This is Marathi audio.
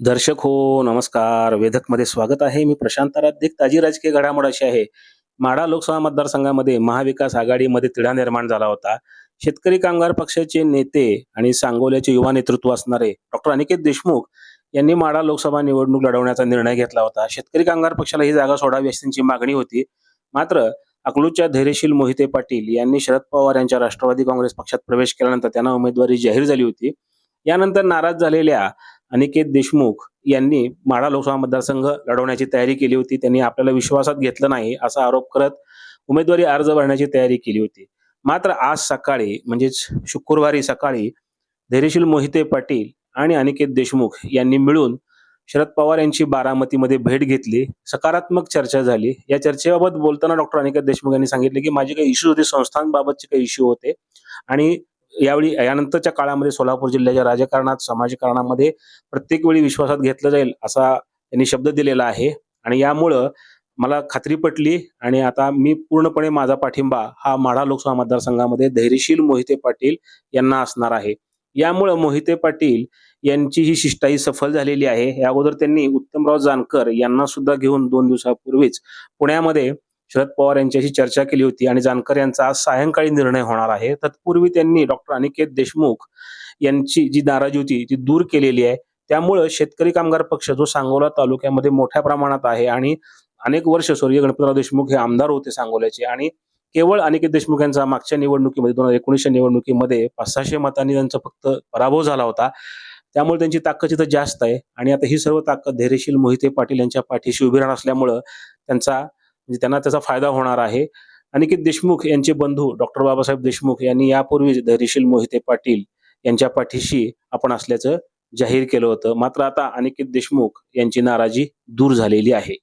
दर्शक हो नमस्कार. वेधकमध्ये स्वागत आहे. मी प्रशांत आराध्य ताजी राजकीय घडामोड अशी आहे. माढा लोकसभा मतदारसंघामध्ये महाविकास आघाडीमध्ये तिढा निर्माण झाला होता. शेतकरी कामगार पक्षाचे नेते आणि सांगोल्याचे युवा नेतृत्व असणारे डॉक्टर अनिकेत देशमुख यांनी माढा लोकसभा निवडणूक लढवण्याचा निर्णय घेतला होता. शेतकरी कामगार पक्षाला ही जागा सोडावी अशी त्यांची मागणी होती. मात्र अकलूजच्या धैर्यशील मोहिते पाटील यांनी शरद पवार यांच्या राष्ट्रवादी काँग्रेस पक्षात प्रवेश केल्यानंतर त्यांना उमेदवारी जाहीर झाली होती. यानंतर नाराज झालेल्या अनिकेत देशमुख यांनी माढा लोकसभा मतदारसंघ लढवण्याची तयारी केली होती. त्यांनी आपल्याला विश्वासात घेतलं नाही असा आरोप करत उमेदवारी अर्ज भरण्याची तयारी केली होती. मात्र आज सकाळी म्हणजेच शुक्रवारी सकाळी धैर्यशील मोहिते पाटील आणि अनिकेत देशमुख यांनी मिळून शरद पवार यांची बारामतीमध्ये भेट घेतली. सकारात्मक चर्चा झाली. या चर्चेबाबत बोलताना डॉक्टर अनिकेत देशमुख यांनी सांगितले की माझे काही इश्यू होते संस्थांबाबतचे काही इश्यू होते. आणि यावेळी यानंतरच्या काळामध्ये सोलापूर जिल्ह्याच्या राजकारणात समाजकारणामध्ये प्रत्येक वेळी विश्वासात घेतलं जाईल असा त्यांनी शब्द दिलेला आहे. आणि यामुळं मला खात्री पटली आणि आता मी पूर्णपणे माझा पाठिंबा हा माढा लोकसभा मतदारसंघामध्ये धैर्यशील मोहिते पाटील यांना असणार आहे. यामुळं मोहिते पाटील यांची ही शिष्टाई सफल झालेली आहे. या अगोदर त्यांनी उत्तमराव जानकर यांना सुद्धा घेऊन दोन दिवसापूर्वीच पुण्यामध्ये शरद पवार यांच्याशी चर्चा केली होती आणि जानकर यांचा आज सायंकाळी निर्णय होणार आहे. तत्पूर्वी त्यांनी डॉक्टर अनिकेत देशमुख यांची जी नाराजी होती ती दूर केलेली आहे. त्यामुळं शेतकरी कामगार पक्ष जो सांगोला तालुक्यामध्ये मोठ्या प्रमाणात आहे आणि अनेक वर्ष स्वर्गीय गणपतराव देशमुख हे आमदार होते सांगोल्याचे आणि केवळ अनिकेत देशमुख यांचा मागच्या निवडणुकीमध्ये दोन हजार एकोणीसच्या निवडणुकीमध्ये पाच सहाशे मतांनी त्यांचा फक्त पराभव झाला होता. त्यामुळे त्यांची ताकद तिथं जास्त आहे आणि आता ही सर्व ताकद धैर्यशील मोहिते पाटील यांच्या पाठीशी उभी राहणार असल्यामुळं त्यांचा म्हणजे त्यांना त्याचा फायदा होणार आहे. अनिकेत देशमुख यांचे बंधू डॉक्टर बाबासाहेब देशमुख यांनी यापूर्वीच धैर्यशील मोहिते पाटील यांच्या पाठीशी आपण असल्याचं जाहीर केलं होतं. मात्र आता अनिकेत देशमुख यांची नाराजी दूर झालेली आहे.